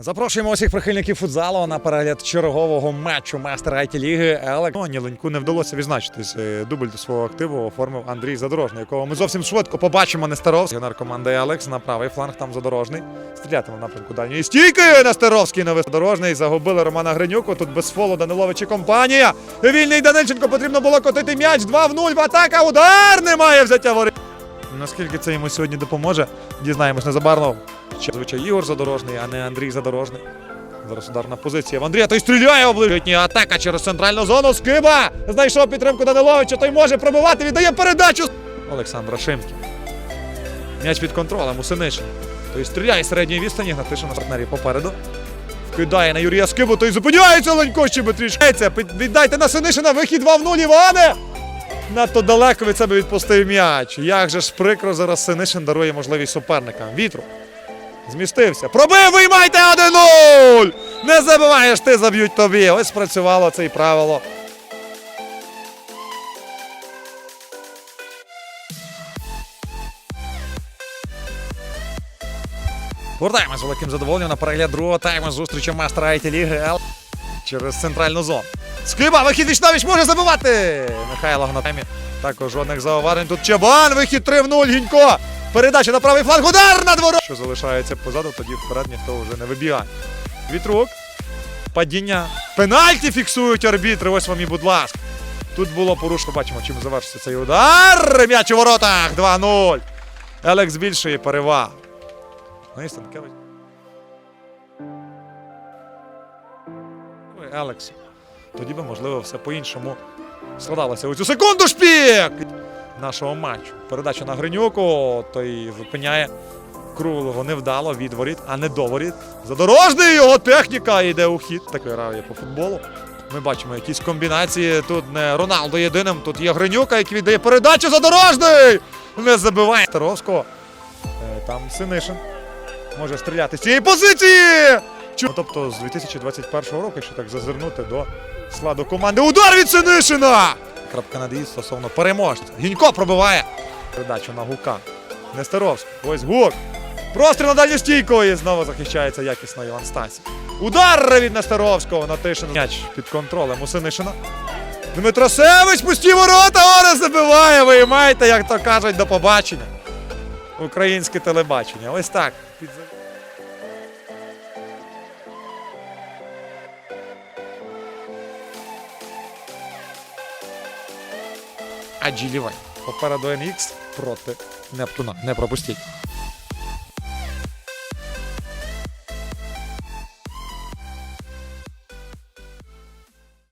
Запрошуємо усіх прихильників футзалу на перегляд чергового матчу майстер IT ліги. Але Ніленьку не вдалося відзначитись. Е, Дубль до свого активу оформив Андрій Задорожний, якого ми зовсім швидко побачимо Нестеровський. Команди Алекс на правий фланг. Там Задорожний. Стрілятиме в напрямку дальньої стійки. Нестеровський на Задорожний. Загубили Романа Гринюку. Тут без фолу Данилович і компанія. Вільний Данильченко потрібно було котити м'яч. 2 в 0 в атака. Удар немає взяття воріт. Наскільки це йому сьогодні допоможе, дізнаємось незабарно. Ще звичай Ігор Задорожний, а не Андрій Задорожний. Зараз ударна позиція в Андрія. Той стріляє оближітні. Атака через центральну зону. Скиба! Знайшов підтримку Даниловича. Той може пробивати. Віддає передачу. Олександра Шимський. М'яч під контролем у Синишин. Той стріляє з середньої відстані. Гнатишин на партнері попереду. Вкидає на Юрія Скибу. Той зупиняється Ленько ще трішки. Віддайте на Синишина. Вихід 2 в 0, Іване! Надто далеко від себе відпустив м'яч. Як же ж прикро зараз Синишин дарує можливість суперникам. Вітру. Змістився. Пробив, виймайте 1-0! Не забиваєш, ти заб'ють тобі. Ось спрацювало це і правило. З великим задоволенням на перегляд другого тайму зустрічі майстра IT ліги через центральну зону. Скиба, вихід Вічнавіч може забивати! Михайло Гнатемі. Також жодних зауважень. Тут Чабан, вихід 3 в 0, Гінько. Передача на правий фланг, удар на дворо. Що залишається позаду, тоді вперед ніхто вже не вибігає. Вітрук. Падіння. Пенальті фіксують арбітри. Ось вам і, будь ласка. Тут було порушено. Бачимо, чим завершиться цей удар. М'яч у воротах. 2-0. Елекс збільшує перевагу. Ну і. Тоді би, можливо, все по-іншому складалося. У цю секунду шпік нашого матчу. Передача на Гринюку, той зупиняє Крулового невдало від воріт, а не до воріт. Задорожний його техніка йде у хід. Такий грає по футболу. Ми бачимо якісь комбінації. Тут не Роналдо єдиним, тут є Гринюка, який віддає передачу задорожний! Не забиває Старовського. Е, Там Синишин може стріляти з цієї позиції. Ну, Тобто з 2021 року, якщо так зазирнути до складу команди. Удар від Синишина! Крапка надії стосовно переможця. Гінько пробиває передачу на Гука. Нестеровський. Ось Гук. Простріл на дальню стійку і знову захищається якісно Іван Стасі. Удар від Нестеровського на Тишина. М'яч під контролем у Синишина. Дмитро Севич, пусті ворота, Оре забиває. Виймайте, як то кажуть, до побачення. Українське телебачення. Ось так. Під... Аджі Попереду NX проти Нептуна. Не пропустіть.